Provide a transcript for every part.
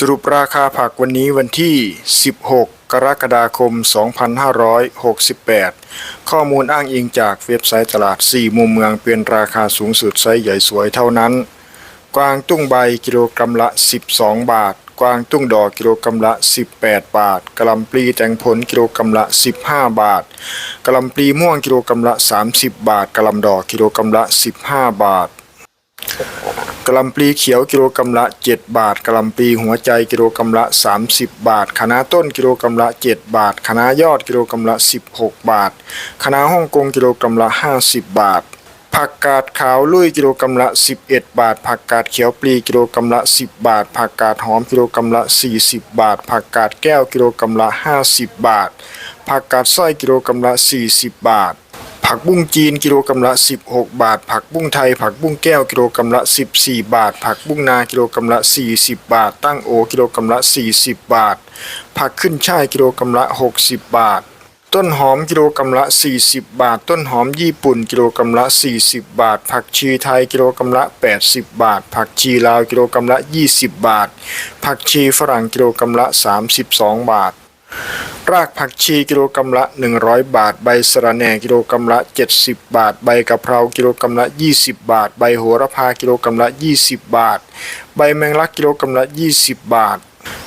สรุปราคาผักวันนี้วันที่ 16 กรกฎาคม 2568 ข้อมูลอ้างอิงจากเว็บไซต์ตลาด 4 มุมเมืองเป็นราคาสูงสุดไซส์ใหญ่สวยเท่านั้น กวางตุ้งใบกิโลกรัมละ 12 บาท กวางตุ้งดอกกิโลกรัมละ 18 บาทกะลำปลีแตงผลกิโลกรัมละ 15 บาทกะลำปลีม่วงกิโลกรัมละ 30 บาทกะลำดอกกิโลกรัมละ 15 บาท กะหล่ำปลีเขียวกิโลกรัมละ 7 บาทกะหล่ำปลีหัวใจกิโลกรัมละ 30 บาทคะน้าต้นกิโลกรัมละ 7 บาทคะน้ายอดกิโลกรัมละ 16 บาทคะน้าฮ่องกงกิโลกรัมละ 50 บาท ผักกาดขาวลุยกิโลกรัมละ 11 บาท ผักกาดเขียวปลีกิโลกรัมละ 10 บาท ผักกาดหอมกิโลกรัมละ 40 บาท ผักกาดแก้วกิโลกรัมละ 50 บาท ผักกาดสร้อยกิโลกรัมละ 40 บาท ผักบุ้งจีนกิโลกรัมละ 16 บาท ผักบุ้งไทย ผักบุ้งแก้วกิโลกรัมละ 14 บาท ผักบุ้งนากิโลกรัมละ 40 บาท ตั้งโอกิโลกรัมละ 40 บาท ผักขึ้นช่ายกิโลกรัมละ 60 บาท ต้นหอมกิโลกรัมละ 40 บาท ต้นหอมญี่ปุ่นกิโลกรัมละ 40 บาท ผักชีไทยกิโลกรัมละ 80 บาท ผักชีลาวกิโลกรัมละ 20 บาท ผักชีฝรั่งกิโลกรัมละ 32 บาท รากผักชีกิโลกรัมละ 100 บาท ใบสะระแหน่กิโลกรัมละ 70 บาท ใบกะเพรากิโลกรัมละ 20 บาท ใบโหระพากิโลกรัมละ 20 บาท ใบแมงลักกิโลกรัมละ 20 บาท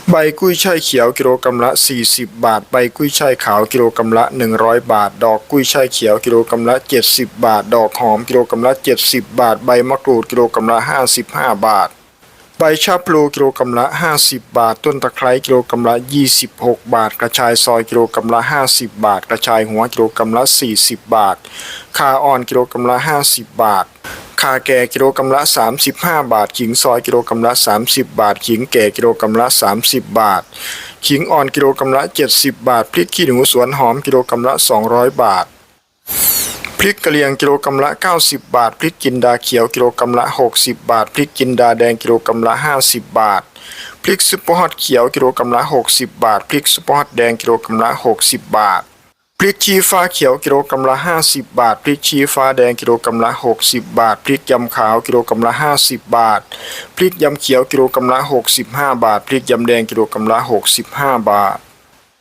ใบกุ้ยช่ายเขียวกิโลกรัมละ 40 บาท ใบกุ้ยช่ายขาวกิโลกรัมละ 100 บาท ดอกกุ้ยช่ายเขียวกิโลกรัมละ 70 บาท ดอกหอมกิโลกรัมละ 70 บาท ใบมะกรูดกิโลกรัมละ 55 บาท ใบชะพลูกิโลกรัมละ 50 บาท ต้นตะไคร้กิโลกรัมละ 26 บาท กระชายซอยกิโลกรัมละ 50 บาท กระชายหัวกิโลกรัมละ 40 บาทข่าอ่อนกิโลกรัมละ 50 บาทข่าแก่กิโลกรัมละ 35 บาท ขิงซอยกิโลกรัมละ 30 บาท ขิงแก่กิโลกรัมละ 30 บาท ขิงอ่อนกิโลกรัมละ 70 บาท พริกขี้หนูสวนหอมกิโลกรัมละ 200 บาท พริกกะเหรี่ยงกิโลกรัมละ 90 บาท พริกจินดาเขียวกิโลกรัมละ 60 บาท พริกจินดาแดงกิโลกรัมละ 50 บาท พริกซุปเปอร์ฮอตเขียวกิโลกรัมละ 60 บาท พริกซุปเปอร์ฮอตแดงกิโลกรัมละ 60 บาท พริกชี้ฟ้าเขียวกิโลกรัมละ 50 บาท พริกชี้ฟ้าแดงกิโลกรัมละ 60 บาท พริกยำขาวกิโลกรัมละ 50 บาท พริกยำเขียวกิโลกรัมละ 65 บาท พริกยำแดงกิโลกรัมละ 65 บาท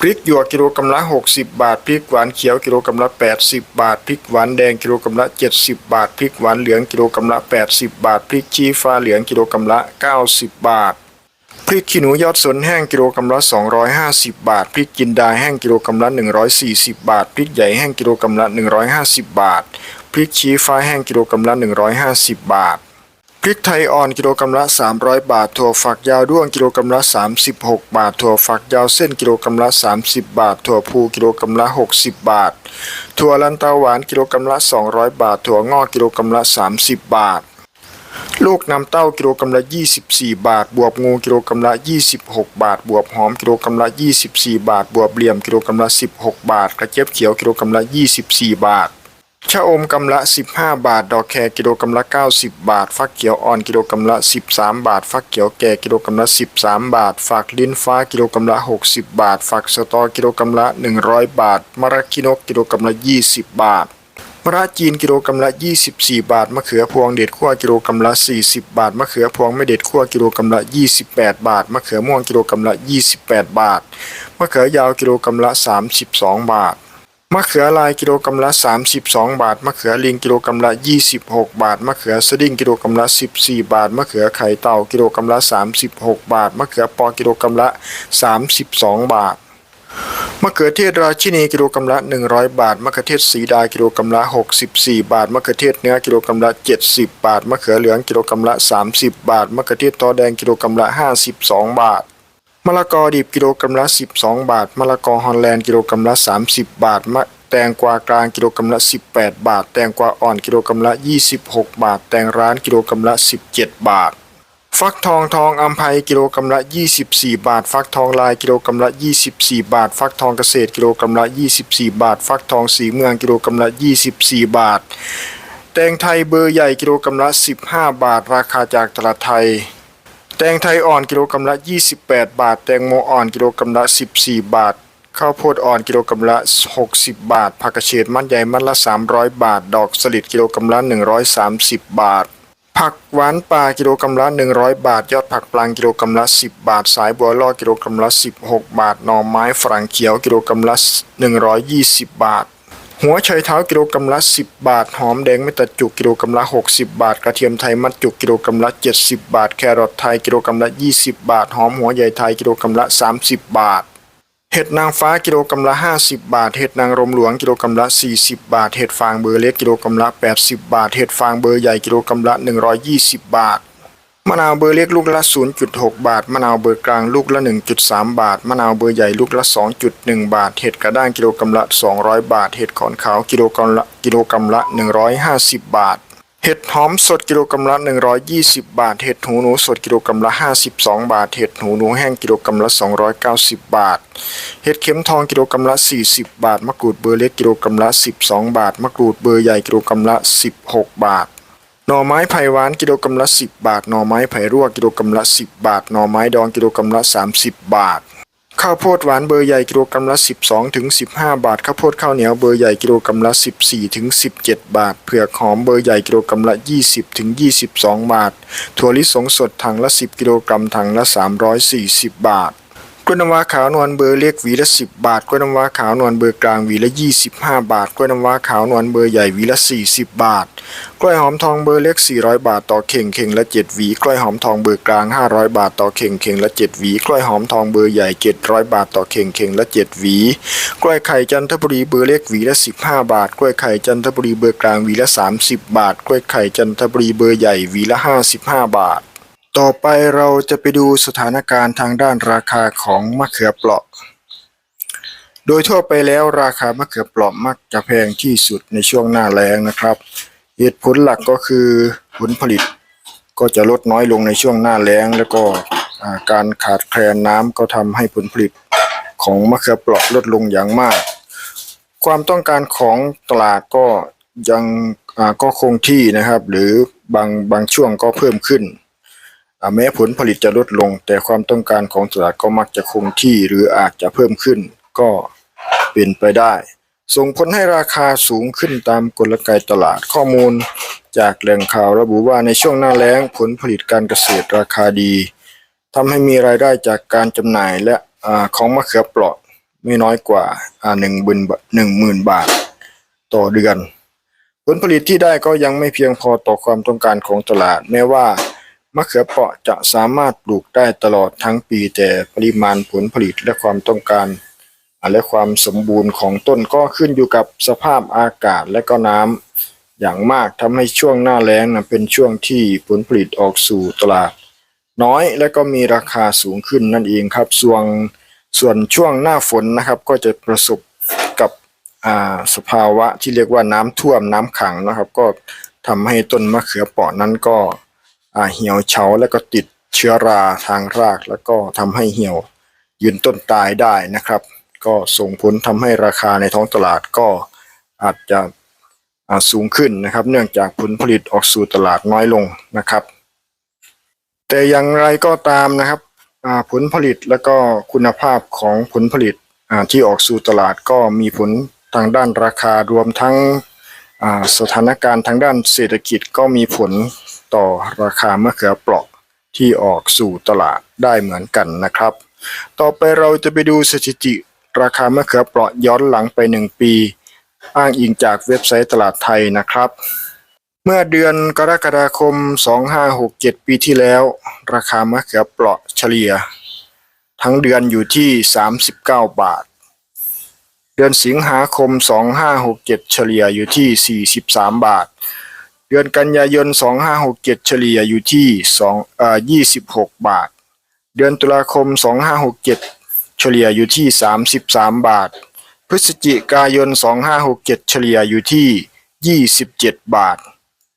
พริกหยวกกิโลกรัมละ 60 บาท พริกหวานเขียวกิโลกรัมละ 80 บาท พริกหวานแดงกิโลกรัมละ 70 บาท พริกหวานเหลืองกิโลกรัมละ 80 บาท พริกชี้ฟ้าเหลืองกิโลกรัมละ 90 บาท พริกขี้หนูยอดสนแห้งกิโลกรัมละ 250 บาท พริกจินดาแห้งกิโลกรัมละ 140 บาท พริกใหญ่แห้งกิโลกรัมละ 150 บาท พริกชี้ฟ้าแห้งกิโลกรัมละ 150 บาท ริกไทยอ่อนกิโลกรัมละ 300 บาท ถั่วฝักยาวด้วงกิโลกรัมละ 36 บาท ถั่วฝักยาวเส้นกิโลกรัมละ 30 บาท ถั่วพูกิโลกรัมละ 60 บาท ถั่วลันเตาหวานกิโลกรัมละ 200 บาท ถั่วงอกกิโลกรัมละ 30 บาท ลูกน้ำเต้ากิโลกรัมละ 24 บาท บวบงูกิโลกรัมละ 26 บาท บวบหอมกิโลกรัมละ 24 บาท บวบเหลี่ยมกิโลกรัมละ 16 บาท กระเจี๊ยบเขียวกิโลกรัมละ 24 บาท ชะอมกำละ 15 บาท ดอกแครกิโลกรัมละ 90 บาท ฟักเขียวอ่อนกิโลกรัมละ 13 บาท ฟักเขียวแก่กิโลกรัมละ 13 บาท ฝักลิ้นฟ้ากิโลกรัมละ 60 บาท ฝักสตอกิโลกรัมละ 100 บาท มะระกินกกิโลกรัมละ 20 บาท มะระจีนกิโลกรัมละ 24 บาท มะเขือพวงเด็ดขั้วกิโลกรัมละ 40 บาท มะเขือพวงไม่เด็ดขั้วกิโลกรัมละ 28 บาท มะเขือม่วงกิโลกรัมละ 28 บาท มะเขือยาวกิโลกรัมละ 32 บาท มะเขือลายกิโลกรัมละ 32 บาท มะเขือลิงกิโลกรัมละ 26 บาท มะเขือสดิ้งกิโลกรัมละ 14 บาท มะเขือไข่เต่ากิโลกรัมละ 36 บาท มะเขือปอกิโลกรัมละ 32 บาท มะเขือเทศราชินีกิโลกรัมละ 100 บาท มะเขือเทศสีดากิโลกรัมละ 64 บาท มะเขือเทศเนื้อกิโลกรัมละ 70 บาท มะเขือเหลืองกิโลกรัมละ 30 บาท มะเขือเทศตอแดงกิโลกรัมละ 52 บาท มะละกอดิบกิโลกรัมละ 12 บาท มะละกอฮอลแลนด์กิโลกรัมละ 30 บาท มะแตงกวากลางกิโลกรัมละ 18 บาท แตงกวาอ่อนกิโลกรัมละ 26 บาท แตงร้านกิโลกรัมละ 17 บาท ฟักทองทองอัมภัยกิโลกรัมละ 24 บาท ฟักทองลายกิโลกรัมละ 24 บาท ฟักทองเกษตรกิโลกรัมละ 24 บาท ฟักทองสีเมืองกิโลกรัมละ 24 บาท แตงไทยเบอร์ใหญ่กิโลกรัมละ 15 บาท ราคาจากตลาดไทย แตงไทยอ่อนกิโลกรัมละ 28 บาท แตงโมอ่อนกิโลกรัมละ 14 บาท ข้าวโพดอ่อนกิโลกรัมละ 60 บาท ผักกระเฉดมัดใหญ่มัดละ 300 บาท ดอกสลิดกิโลกรัมละ 130 บาท ผักหวานป่ากิโลกรัมละ 100 บาท ยอดผักปลางกิโลกรัมละ 10 บาท สายบัวล่อกิโลกรัมละ 16 บาท หน่อไม้ฝรั่งเขียวกิโลกรัมละ 120 บาท หัวไชเท้ากิโลกรัมละ 10 บาท หอมแดงไม่ตัดจุกกิโลกรัมละ 60 บาท กระเทียมไทยมัดจุกกิโลกรัมละ 70 บาท แครอทไทยกิโลกรัมละ 20 บาท หอมหัวใหญ่ไทยกิโลกรัมละ 30 บาท เห็ดนางฟ้ากิโลกรัมละ 50 บาท เห็ดนางรมหลวงกิโลกรัมละ 40 บาท เห็ดฟางเบอร์เล็กกิโลกรัมละ 80 บาท เห็ดฟางเบอร์ใหญ่กิโลกรัมละ 120 บาท มะนาวเบอร์เล็กลูกละ 0.6 บาท มะนาวเบอร์กลางลูกละ 1.3 บาท มะนาวเบอร์ใหญ่ลูกละ 2.1 บาท เห็ดกระด้างกิโลกรัมละ 200 บาท เห็ดขอนขาวกิโลกรัมละกิโลกรัมละ 150 บาท เห็ดหอมสดกิโลกรัมละ 120 บาท เห็ดหูหนูสดกิโลกรัมละ 52 บาท เห็ดหูหนูแห้งกิโลกรัมละ 290 บาท เห็ดเข็มทองกิโลกรัมละ 40 บาท มะกรูดเบอร์เล็กกิโลกรัมละ 12 บาท มะกรูดเบอร์ใหญ่กิโลกรัมละ 16 บาท หน่อไม้ไผ่หวานกิโลกรัมละ 10 บาท หน่อไม้ไผ่รั่วกิโลกรัมละ 10 บาท หน่อไม้ดองกิโลกรัมละ 30 บาท ข้าวโพดหวานเบอร์ใหญ่กิโลกรัมละ 12ถึง15 บาท ข้าวโพดข้าวเหนียวเบอร์ใหญ่กิโลกรัมละ 14ถึง17 บาท เผือกหอมเบอร์ใหญ่กิโลกรัมละ 20ถึง22 บาท ถั่วลิสงสดถังละ 10 กิโลกรัมถังละ 340 บาท ล้วยน้ำว้าขาวนวลเบอร์เล็กหวีละ 10 บาทกล้วยน้ำว้าขาวนวลเบอร์กลางหวีละ 25 บาทกล้วยน้ำว้าขาวนวลเบอร์ใหญ่หวีละ 40 บาท กล้วยหอมทองเบอร์เล็ก 400 บาทต่อเข่งเข่งละ 7 หวี กล้วยหอมทองเบอร์กลาง 500 บาทต่อเข่งเข่งละ 7 หวี กล้วยหอมทองเบอร์ใหญ่ 700 บาทต่อเข่งเข่งละ 7 หวี กล้วยไข่จันทบุรีเบอร์เล็กหวีละ 15 บาท กล้วยไข่จันทบุรีเบอร์กลางหวีละ 30 บาท กล้วยไข่จันทบุรีเบอร์ใหญ่หวีละ 55 บาท ต่อไปเราจะไปดูสถานการณ์ทางด้านราคาของมะเขือเปราะ โดยทั่วไปแล้วราคามะเขือเปราะมักจะแพงที่สุดในช่วงหน้าแล้งนะครับ เหตุผลหลักก็คือผลผลิตก็จะลดน้อยลงในช่วงหน้าแล้ง แล้วก็การขาดแคลนน้ำก็ทำให้ผลผลิตของมะเขือเปราะลดลงอย่างมาก ความต้องการของตลาดก็ยังก็คงที่นะครับ หรือบางบางช่วงก็เพิ่มขึ้น แม้ผลผลิตจะลดลง แต่ความต้องการของตลาดก็มักจะคงที่หรืออาจจะเพิ่มขึ้น ก็เป็นไปได้ ส่งผลให้ราคาสูงขึ้นตามกลไกตลาดข้อมูล จากแหล่งข่าวระบุว่าในช่วงหน้าแล้งผลผลิตการเกษตรราคาดีทำให้มีรายได้จากการจำหน่ายและอของมะเขือเปราะไม่น้อยกว่าหนึ่งหมื่นหนึ่งหมื่นบาทต่อเดือน ผลผลิตที่ได้ก็ยังไม่เพียงพอต่อความต้องการของตลาด แม้ว่า มะเขือเปราะจะสามารถปลูกได้ตลอดทั้งปี แต่ปริมาณผลผลิตและความต้องการและความสมบูรณ์ของต้นก็ขึ้นอยู่กับสภาพอากาศและก็น้ำอย่างมากทำให้ช่วงหน้าแล้งนะเป็นช่วงที่ผลผลิตออกสู่ตลาด น้อยและก็มีราคาสูงขึ้นนั่นเองครับส่วนส่วนช่วงหน้าฝนนะครับก็จะประสบกับอ่าสภาวะที่เรียกว่าน้ำท่วมน้ำขังนะครับ ก็ทำให้ต้นมะเขือเปราะนั้นก็ เหี่ยวเฉาแล้วก็ติดเชื้อราทางราก แล้วก็ทำให้เหี่ยวยืนต้นตายได้นะครับ ก็ส่งผลทำให้ราคาในท้องตลาดก็อาจจะสูงขึ้นนะครับ เนื่องจากผลผลิตออกสู่ตลาดน้อยลงนะครับ แต่อย่างไรก็ตามนะครับผลผลิตแล้วก็คุณภาพของผลผลิตที่ออกสู่ตลาดก็มีผลทางด้านราคารวมทั้งสถานการณ์ทางด้านเศรษฐกิจก็มีผล ต่อราคามะเขือเปราะที่ออกสู่ตลาดได้เหมือนกันนะครับ ต่อไปเราจะไปดูสถิติ ราคามะเขือเปราะย้อนหลังไป 1 ปี อ้างอิงจากเว็บไซต์ตลาดไทยนะครับ เมื่อเดือนกรกฎาคม 2567 ปีที่แล้ว ราคามะเขือเปราะเฉลี่ย ทั้งเดือนอยู่ที่ 39 บาท เดือนสิงหาคม 2567 เฉลี่ยอยู่ที่ 43 บาท เดือนกันยายน 2567 เฉลี่ยอยู่ที่2เอ่อ26 บาท เดือนตุลาคม 2567 เฉลี่ยอยู่ที่ 33 บาท พฤศจิกายน 2567 เฉลี่ยอยู่ที่ 27 บาท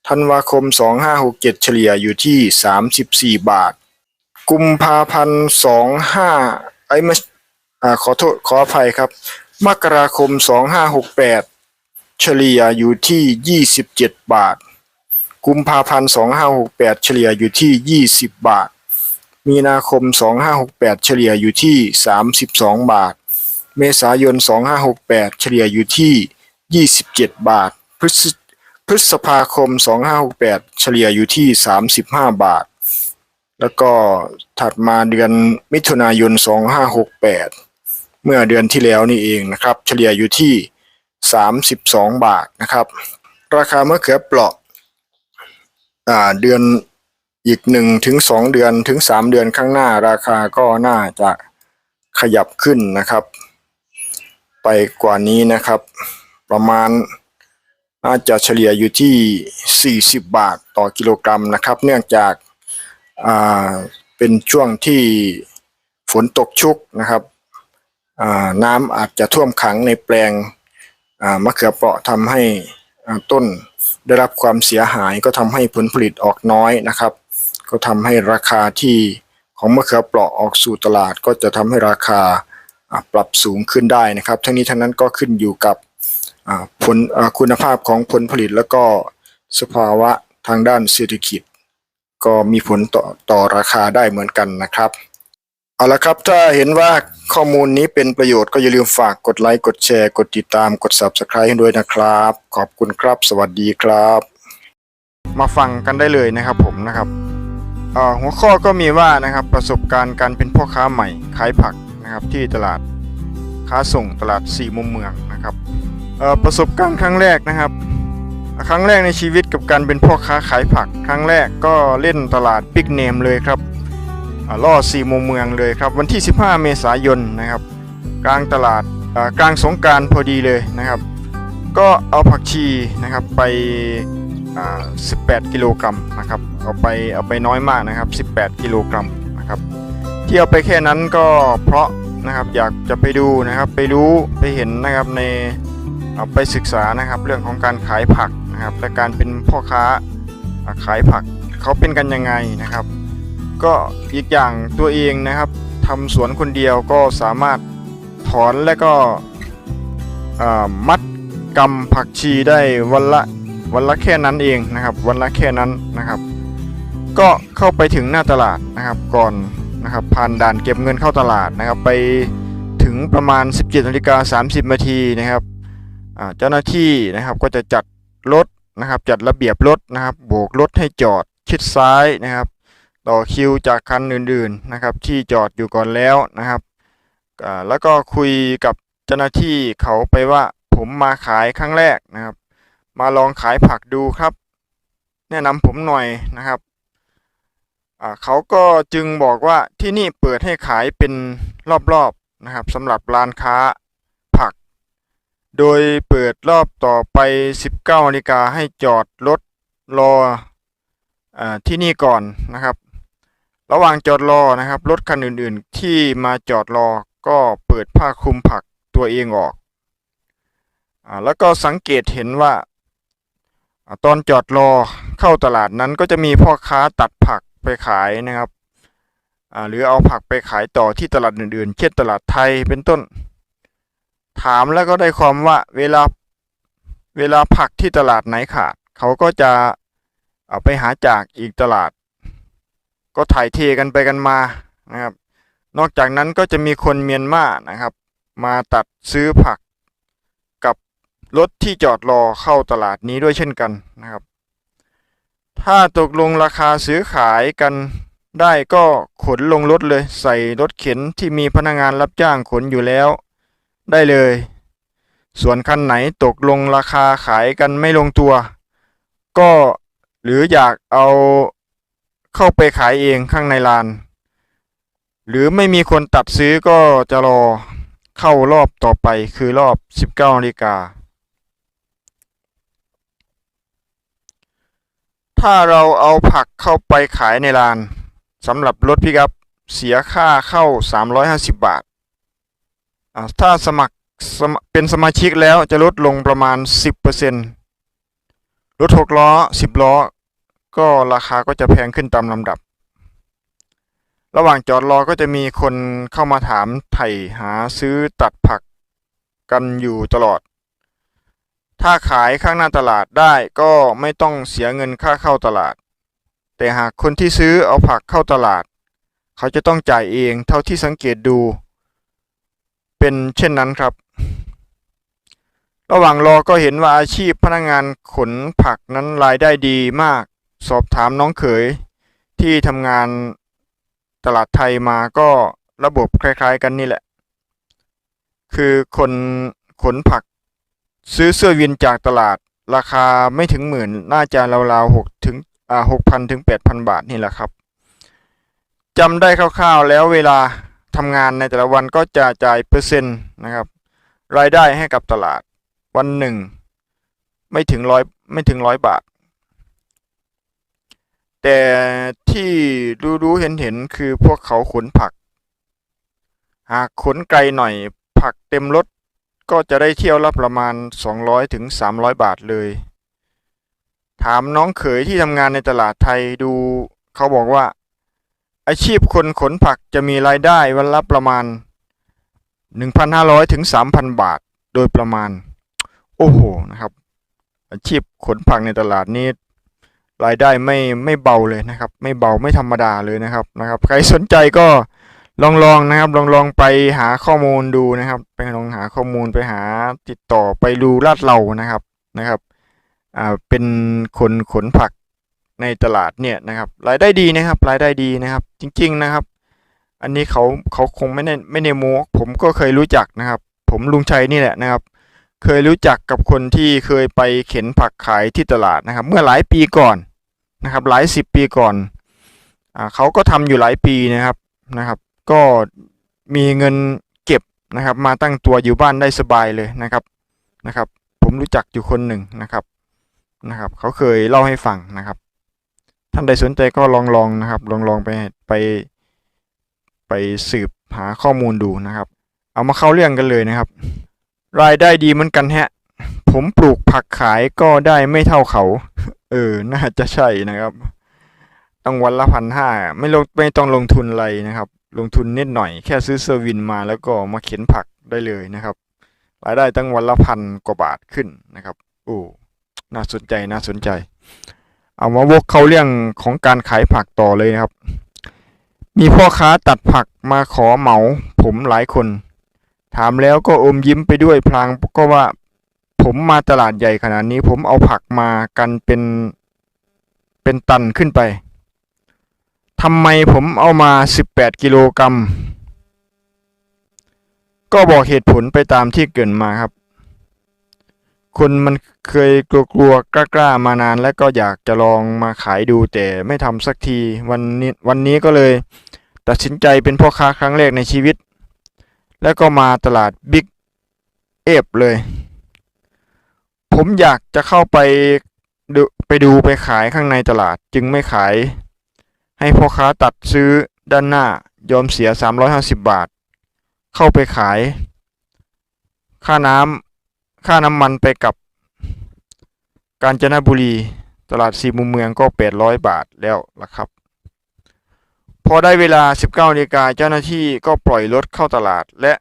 ธันวาคม 2567 เฉลี่ยอยู่ที่ 34 บาท กุมภาพันธ์ 25ไอ้ไม่อ่าขอโทษขออภัยครับ มกราคม 2568 เฉลี่ยอยู่ที่ 27 บาท กุมภาพันธ์2568 เฉลี่ยอยู่ที่ 20 บาท มีนาคม 2568 เฉลี่ยอยู่ที่ 32 บาท เมษายน 2568 เฉลี่ยอยู่ที่ 27 บาท พฤศพฤษภาคม 2568 เฉลี่ยอยู่ที่ 35 บาท แล้วก็ถัดมาเดือนมิถุนายน 2568 เมื่อเดือนที่แล้วนี่เองนะครับ เฉลี่ยอยู่ที่ 32 บาทนะครับ ราคามะเขือเปราะอ่า เดือนอีกหนึ่งถึงสองเดือนถึงสามเดือนข้างหน้าราคาก็น่าจะขยับขึ้นนะครับ ไปกว่านี้นะครับ ประมาณน่าจะเฉลี่ยอยู่ที่ 40 บาทต่อกิโลกรัมนะครับ เนื่องจากาเป็นช่วงที่ฝนตกชุกนะครับน้ำอาจจะท่วมขังในแปลงมะเขือเปราะทำให้ต้น ได้รับความเสียหายก็ทำให้ผลผลิตออกน้อยนะครับ ก็ทำให้ราคาที่ของมะเขือเปราะออกสู่ตลาด ก็จะทำให้ราคาปรับสูงขึ้นได้นะครับ ทั้งนี้ทั้งนั้นก็ขึ้นอยู่กับผลคุณภาพของผลผลิตแล้วก็สภาวะทางด้านเศรษฐกิจ ก็มีผลต่อต่อราคาได้เหมือนกันนะครับ เอาละครับถ้าเห็นว่าข้อมูลนี้เป็นประโยชน์ก็อย่าลืมฝากกดไลค์กดแชร์กดติดตามกด Subscribe ให้ด้วยนะครับ ขอบคุณครับ สวัสดีครับ มาฟังกันได้เลยนะครับผมนะครับหัวข้อก็มีว่านะครับประสบการณ์การเป็นพ่อค้าใหม่ขายผักนะครับที่ตลาดค้าส่งตลาดสี่มุมเมืองนะครับประสบการณ์ครั้งแรกนะครับ ครั้งแรกในชีวิตกับการเป็นพ่อค้าขายผัก ครั้งแรกก็เล่นตลาดบิ๊กเนมเลยครับ ล่อสี่มุมเมืองเลยครับ วันที่ 15 เมษายนนะครับ กลางตลาดกลางสงการพอดีเลยนะครับ ก็เอาผักชีนะครับไป 18 กิโลกรัมนะครับ เอาไปเอาไปน้อยมากนะครับ 18 กิโลกรัมนะครับ ที่เอาไปแค่นั้นก็เพราะนะครับอยากจะไปดูนะครับไปรู้ไปเห็นนะครับในเอาไปศึกษานะครับเรื่องของการขายผักนะครับและการเป็นพ่อค้าขายผักเขาเป็นกันยังไงนะครับ ก็อีกอย่างตัวเองนะครับทำสวนคนเดียวก็สามารถถอนและก็มัดกำผักชีได้วันละวันละแค่นั้นเองนะครับ วันละแค่นั้นนะครับ ก็เข้าไปถึงหน้าตลาดนะครับก่อนนะครับผ่านด่านเก็บเงินเข้าตลาดนะครับ ไปถึงประมาณ 17นาฬิกา30นาทีนะครับเจ้าหน้าที่นะครับก็จะจัดรถนะครับจัดระเบียบรถนะครับโบกรถให้จอดชิดซ้ายนะครับ ต่อคิวจากคันอื่นๆนะครับ ที่จอดอยู่ก่อนแล้วนะครับแล้วก็คุยกับเจ้าหน้าที่เขาไปว่าผมมาขายครั้งแรกนะครับ มาลองขายผักดูครับ แนะนำผมหน่อยนะครับเขาก็จึงบอกว่าที่นี่เปิดให้ขายเป็นรอบๆนะครับสำหรับร้านค้าผัก โดยเปิดรอบต่อไป 19นาฬิกาให้จอดรถรออที่นี่ก่อนนะครับ ระหว่างจอดรอนะครับ รถคันอื่นๆ ที่มาจอดรอก็เปิดผ้าคลุมผักตัวเองออกอแล้วก็สังเกตเห็นว่าตอนจอดรอเข้าตลาดนั้นก็จะมีพ่อค้าตัดผักไปขายนะครับหรือเอาผักไปขายต่อที่ตลาดอื่นๆ เช่นตลาดไทยเป็นต้น ถามแล้วก็ได้ความว่าเวลาเวลาผักที่ตลาดไหนขาด เขาก็จะเอาไปหาจากอีกตลาด ก็ถ่ายเทกันไปกันมานะครับ นอกจากนั้นก็จะมีคนเมียนมานะครับ มาตัดซื้อผักกับรถที่จอดรอเข้าตลาดนี้ด้วยเช่นกันนะครับ ถ้าตกลงราคาซื้อขายกันได้ก็ขนลงรถเลย ใส่รถเข็นที่มีพนักงานรับจ้างขนอยู่แล้ว ได้เลย ส่วนคันไหนตกลงราคาขายกันไม่ลงตัว ก็หรืออยากเอา เข้าไปขายเองข้างในลาน หรือไม่มีคนตัดซื้อก็จะรอเข้ารอบต่อไปคือรอบ 19นาฬิกา ถ้าเราเอาผักเข้าไปขายในลานสำหรับรถพิกัพเสียค่าเข้า 350 บาทอ่าถ้าสมัครเป็นสมาชิกแล้วจะลดลงประมาณ 10%รถ6ล้อ 10 ล้อ ก็ราคาก็จะแพงขึ้นตามลำดับ ระหว่างจอดรอก็จะมีคนเข้ามาถามไถ่หาซื้อตัดผักกันอยู่ตลอด ถ้าขายข้างหน้าตลาดได้ก็ไม่ต้องเสียเงินค่าเข้าตลาด แต่หากคนที่ซื้อเอาผักเข้าตลาด เขาจะต้องจ่ายเองเท่าที่สังเกตดู เป็นเช่นนั้นครับ ระหว่างรอก็เห็นว่าอาชีพพนักงานขนผักนั้นรายได้ดีมาก สอบถามน้องเขยที่ทำงานตลาดไทยมาก็ระบบคล้ายๆกันนี่แหละ คือคนขนผักซื้อเสื้อวินจากตลาดราคาไม่ถึงหมื่น น่าจะราวๆหกถึงอ่าหกพันถึงแปดพันบาทนี่แหละครับจำได้คร่าวๆแล้วเวลาทำงานในแต่ละวันก็จะจ่ายเปอร์เซ็นต์นะครับ รายได้ให้กับตลาดวันหนึ่ง ไม่ถึงร้อยไม่ถึงร้อยบาท แต่ที่รู้รู้เห็นเห็นๆคือพวกเขาขนผัก หากขนไกลหน่อยผักเต็มรถก็จะได้เที่ยวละประมาณ 200ถึง300 บาทเลย ถามน้องเขยที่ทำงานในตลาดไทยดูเขาบอกว่า อาชีพคนขนผักจะมีรายได้วันละประมาณ 1,500ถึง3,000 บาทโดยประมาณ โอ้โหนะครับ อาชีพขนผักในตลาดนี้ รายได้ไม่ไม่เบาเลยนะครับ ไม่เบาไม่ธรรมดาเลยนะครับนะครับ ใครสนใจก็ลองลองนะครับ ลองลองไปหาข้อมูลดูนะครับ ไปลองหาข้อมูลไปหาติดต่อไปดูลาดเรานะครับนะครับอ่าเป็นคนขนผักในตลาดเนี่ยนะครับ รายได้ดีนะครับ รายได้ดีนะครับ จริง ๆนะครับ อันนี้เขาเขาคงไม่ได้ไม่ได้โม้ผมก็เคยรู้จักนะครับ ผมลุงชัยนี่แหละนะครับ เคยรู้จักกับคนที่เคยไปเข็นผักขายที่ตลาดนะครับ เมื่อหลายปีก่อน นะครับหลายสิบปีก่อนอ่าเขาก็ทำอยู่หลายปีนะครับนะครับ ก็มีเงินเก็บนะครับ มาตั้งตัวอยู่บ้านได้สบายเลยนะครับนะครับ ผมรู้จักอยู่คนหนึ่งนะครับนะครับ เขาเคยเล่าให้ฟังนะครับ ท่านใดสนใจก็ลองลองนะครับ ลองลองไปไปไปสืบหาข้อมูลดูนะครับ เอามาเข้าเรื่องกันเลยนะครับ รายได้ดีเหมือนกันแฮะ ผมปลูกผักขายก็ได้ไม่เท่าเขา เออ น่าจะใช่นะครับต้องวันละพันห้าไม่ลงไม่ต้องลงทุนอะไรนะครับ ลงทุนนิดหน่อยแค่ซื้อเซอร์วินมาแล้วก็มาเข็นผักได้เลยนะครับ รายได้ตั้งวันละพันกว่าบาทขึ้นนะครับโอ้น่าสนใจน่าสนใจ เอามาวกเข้าเรื่องของการขายผักต่อเลยนะครับ มีพ่อค้าตัดผักมาขอเหมา ผมหลายคน ถามแล้วก็อมยิ้มไปด้วยพลางก็ว่า ผมมาตลาดใหญ่ขนาดนี้ ผมเอาผักมากันเป็นเป็นตันขึ้นไปทำไมผมเอามา 18 กิโลกรัม ก็บอกเหตุผลไปตามที่เกินมาครับ คนมันเคยกลัวๆกล้าๆมานานแล้วก็อยากจะลองมาขายดูแต่ไม่ทำสักทีวันนี้วันนี้ก็เลย ตัดสินใจเป็นพ่อค้าครั้งแรกในชีวิต แล้วก็มาตลาดบิ๊กเอฟเลย ผมอยากจะเข้าไปดูไปดูไปขายข้างในตลาดจึงไม่ขาย ให้พ่อค้าตัดซื้อด้านหน้ายอมเสีย 350 บาท เข้าไปขาย ค่าน้ำค่าน้ำมันไปกับ กาญจนบุรีตลาดสี่มุมเมืองก็ 800 บาทแล้วล่ะครับ พอได้เวลา 19นาฬิกาเจ้าหน้าที่ก็ปล่อยรถเข้าตลาดและ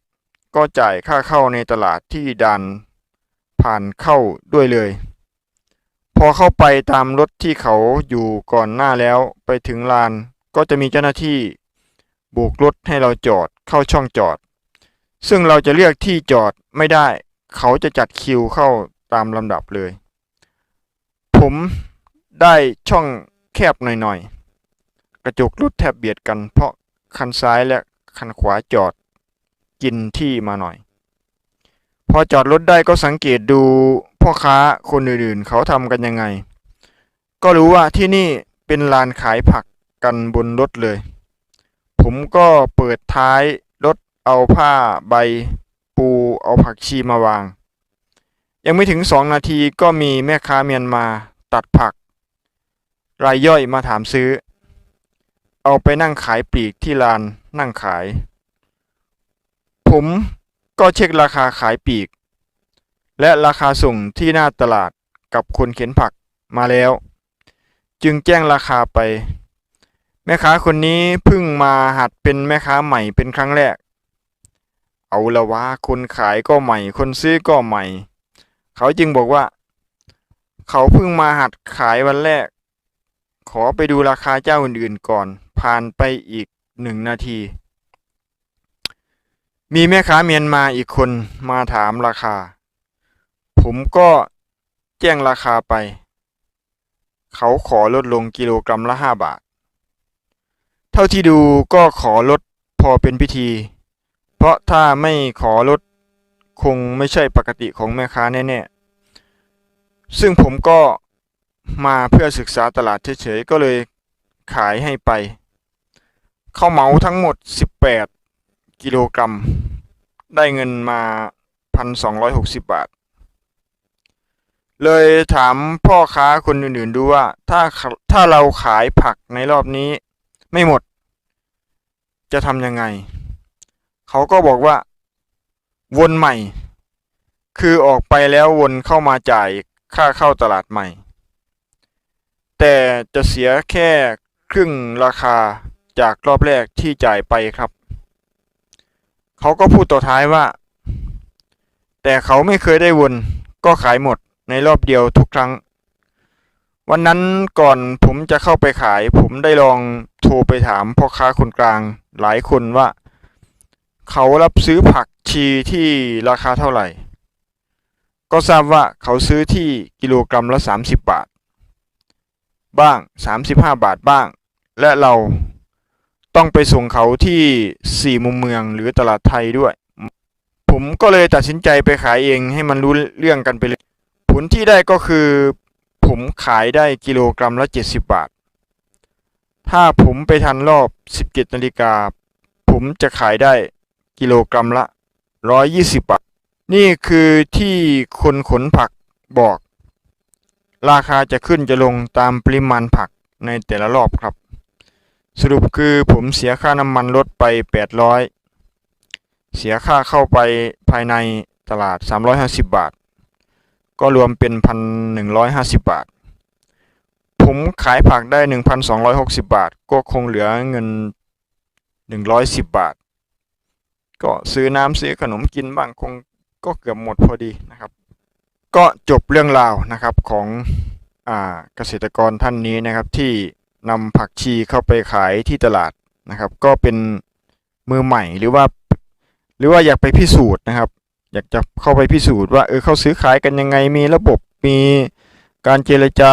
ก็จ่ายค่าเข้าในตลาดที่ด่าน ผ่านเข้าด้วยเลย พอเข้าไปตามรถที่เขาอยู่ก่อนหน้าแล้วไปถึงลานก็จะมีเจ้าหน้าที่โบกรถให้เราจอดเข้าช่องจอด ซึ่งเราจะเลือกที่จอดไม่ได้ เขาจะจัดคิวเข้าตามลำดับเลย ผมได้ช่องแคบหน่อยๆ กระจกรถแทบเบียดกันเพราะคันซ้ายและคันขวาจอดกินที่มาหน่อย พอจอดรถได้ก็สังเกตดูพ่อค้าคนอื่นๆ เขาทำกันยังไง ก็รู้ว่าที่นี่เป็นลานขายผักกันบนรถเลย ผมก็เปิดท้ายรถเอาผ้าใบปูเอาผักชีมาวาง ยังไม่ถึงสองนาทีก็มีแม่ค้าเมียนมาตัดผัก รายย่อยมาถามซื้อ เอาไปนั่งขายปลีกที่ลานนั่งขาย ผม ก็เช็คราคาขายปลีก และราคาส่งที่หน้าตลาดกับคนเข็นผักมาแล้ว จึงแจ้งราคาไป แม่ค้าคนนี้เพิ่งมาหัดเป็นแม่ค้าใหม่เป็นครั้งแรก เอาละวะคนขายก็ใหม่ คนซื้อก็ใหม่ เขาจึงบอกว่า เขาเพิ่งมาหัดขายวันแรก ขอไปดูราคาเจ้าอื่นๆก่อน ผ่านไปอีกหนึ่งนาที มีแม่ค้าเมียนมาอีกคนมาถามราคา ผมก็แจ้งราคาไป เขาขอลดลงกิโลกรัมละห้าบาท เท่าที่ดูก็ขอลดพอเป็นพิธี เพราะถ้าไม่ขอลดคงไม่ใช่ปกติของแม่ค้าแน่ๆ ซึ่งผมก็มาเพื่อศึกษาตลาดเฉยๆ ก็เลยขายให้ไป เข้าเหมาทั้งหมด 18 กิโลกรัม ได้เงินมา 1,260 บาท เลยถามพ่อค้าคนอื่นๆดูว่า ถ้าถ้าเราขายผักในรอบนี้ ไม่หมด จะทำยังไง เขาก็บอกว่า วนใหม่ คือออกไปแล้ววนเข้ามาจ่ายค่าเข้าตลาดใหม่ แต่จะเสียแค่ครึ่งราคาจากรอบแรกที่จ่ายไปครับ เขาก็พูดต่อท้ายว่า แต่เขาไม่เคยได้วน ก็ขายหมดในรอบเดียวทุกครั้ง วันนั้นก่อนผมจะเข้าไปขาย ผมได้ลองโทรไปถามพ่อค้าคนกลาง หลายคนว่า เขารับซื้อผักชีที่ราคาเท่าไหร่ ก็ทราบว่าเขาซื้อที่กิโลกรัมละ 30 บาท บ้าง 35 บาทบ้าง และเรา ต้องไปส่งเขาที่สี่มุมเมืองหรือตลาดไทยด้วย ผมก็เลยตัดสินใจไปขายเองให้มันรู้เรื่องกันไปเลย ผลที่ได้ก็คือ ผมขายได้กิโลกรัมละ 70 บาท ถ้าผมไปทันรอบ 17นาฬิกา ผมจะขายได้กิโลกรัมละ 120 บาท นี่คือที่คนขนผักบอก ราคาจะขึ้นจะลงตามปริมาณผักในแต่ละรอบครับ สรุปคือผมเสียค่าน้ำมันรถไป 800 เสียค่าเข้าไปภายในตลาด 350 บาท ก็รวมเป็น 1,150 บาท ผมขายผักได้ 1,260 บาท ก็คงเหลือเงิน 110 บาท ก็ซื้อน้ำซื้อขนมกินบ้างคงก็เกือบหมดพอดีนะครับ ก็จบเรื่องราวนะครับของอเกษตรกรท่านนี้นะครับที่ นำผักชีเข้าไปขายที่ตลาดนะครับ ก็เป็นมือใหม่หรือว่า หรือว่าอยากไปพิสูจน์นะครับ อยากจะเข้าไปพิสูจน์ว่าเออเขาซื้อขายกันยังไงมีระบบมีการเจรจา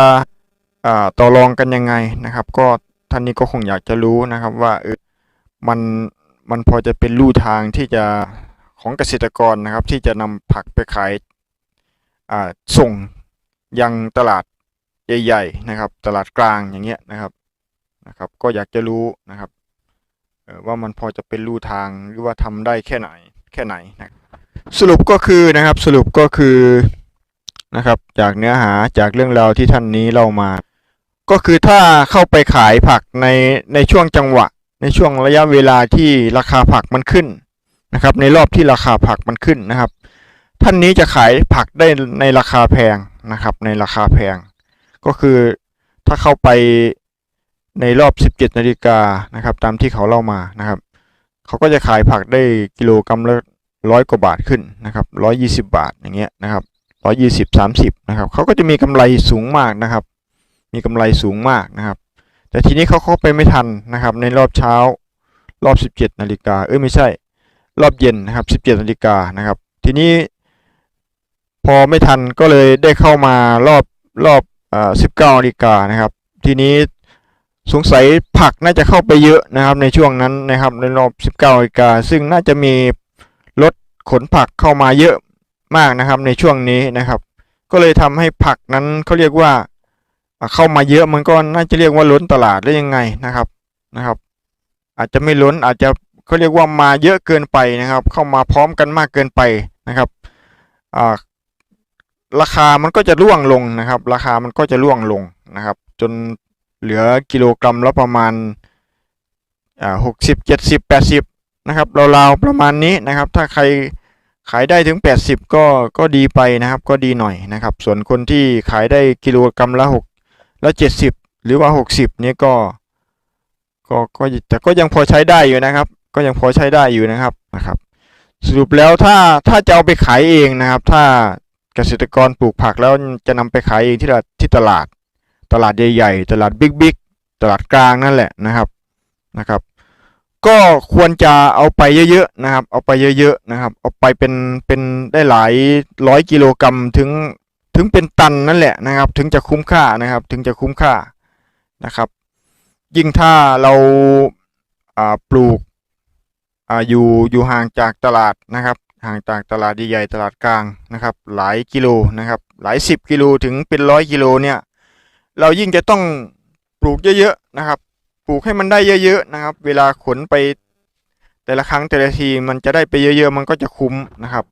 อ่าต่อรองกันยังไงนะครับ ก็ท่านนี้ก็คงอยากจะรู้นะครับว่าเออมันมันพอจะเป็นลู่ทางที่จะของเกษตรกรนะครับ ที่จะนำผักไปขายอ่าส่งยังตลาดใหญ่ ๆ นะครับ ตลาดกลางอย่างเงี้ยนะครับ นะครับ ก็อยากจะรู้นะครับว่ามันพอจะเป็นลู่ทางหรือว่าทำได้แค่ไหนแค่ไหนนะสรุปก็คือนะครับสรุปก็คือนะครับจากเนื้อหาจากเรื่องราวที่ท่านนี้เล่ามา ก็คือถ้าเข้าไปขายผักในในช่วงจังหวะ ในช่วงระยะเวลาที่ราคาผักมันขึ้นนะครับ ในรอบที่ราคาผักมันขึ้นนะครับ ท่านนี้จะขายผักได้ในราคาแพงนะครับ ในราคาแพง ก็คือถ้าเข้าไป ในรอบ 17 นาฬิกานะครับ ตามที่เขาเล่ามานะครับเขาก็จะขายผักได้กิโลกรัมละร้อยกว่าบาทขึ้นนะครับร้อยยี่สิบาทอย่างเงี้ยนะครับร้อยยี่สิบสามสิบนะครับเขาก็จะมีกำไรสูงมากนะครับ มีกำไรสูงมากนะครับ แต่ทีนี้เขาเข้าไปไม่ทันนะครับ ในรอบเช้ารอบ 17 นาฬิกาเอ้ยไม่ใช่ รอบเย็นนะครับ 17 นาฬิกานะครับ ทีนี้ พอไม่ทันก็เลยได้เข้ามารอบรอบอ่อ19นาฬิกานะครับ ทีนี้ สงสัยผักน่าจะเข้าไปเยอะนะครับในช่วงนั้นนะครับในรอบ 19นาฬิกาซึ่งน่าจะมีรถขนผักเข้ามาเยอะมากนะครับในช่วงนี้นะครับ ก็เลยทำให้ผักนั้นเขาเรียกว่าเข้ามาเยอะมันก็น่าจะเรียกว่าล้นตลาดได้ยังไงนะครับนะครับ อาจจะไม่ล้นอาจจะเขาเรียกว่ามาเยอะเกินไปนะครับ เข้ามาพร้อมกันมากเกินไปนะครับราคามันก็จะร่วงลงนะครับ ราคามันก็จะร่วงลงนะครับ จน เหลือกิโลกรัมละประมาณหกสิบเจ็ดสิบแปดสิบนะครับราวๆประมาณนี้นะครับ ถ้าใครขายได้ถึง 80 ก็ก็ดีไปนะครับ ก็ดีหน่อยนะครับ ส่วนคนที่ขายได้กิโลกรัมละ6ละ70 หรือว่า 60เนี่ยก็ก็ก็แต่ก็ยังพอใช้ได้อยู่นะครับ ก็ยังพอใช้ได้อยู่นะครับนะครับ สรุปแล้วถ้าถ้าจะเอาไปขายเองนะครับ ถ้าเกษตรกรปลูกผักแล้วจะนำไปขายเองที่ที่ตลาด ตลาดใหญ่ๆ ตลาดบิ๊กๆ ตลาดกลางนั่นแหละนะครับนะครับ ก็ควรจะเอาไปเยอะๆนะครับ เอาไปเยอะๆนะครับ เอาไปเป็นเป็นได้หลายร้อยกิโลกรัมถึงถึงเป็นตันนั่นแหละนะครับ ถึงจะคุ้มค่านะครับ ถึงจะคุ้มค่านะครับ ยิ่งถ้าเราอ่าปลูกอ่าอยู่อยู่ห่างจากตลาดนะครับห่างจากตลาดใหญ่ๆตลาดกลางนะครับ หลายกิโลนะครับ หลายสิบกิโลถึงเป็นร้อยกิโลเนี่ย เรายิ่งจะต้องปลูกเยอะๆนะครับ ปลูกให้มันได้เยอะๆนะครับ เวลาขนไปแต่ละครั้งแต่ละทีมันจะได้ไปเยอะๆ มันก็จะคุ้มนะครับ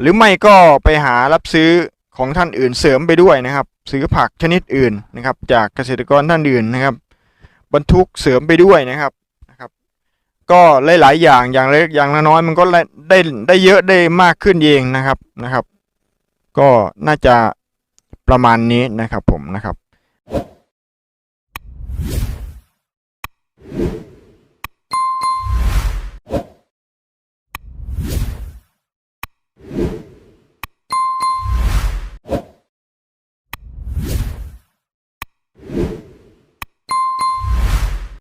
หรือไม่ก็ไปหารับซื้อของท่านอื่นเสริมไปด้วยนะครับ ซื้อผักชนิดอื่นนะครับ จากเกษตรกรท่านอื่นนะครับ บรรทุกเสริมไปด้วยนะครับนะครับ ก็หลายๆอย่างอย่างเล็กอย่างน้อยมันก็ได้ได้ได้เยอะได้มากขึ้นเองนะครับนะครับ ก็น่าจะประมาณนี้นะครับผมนะครับ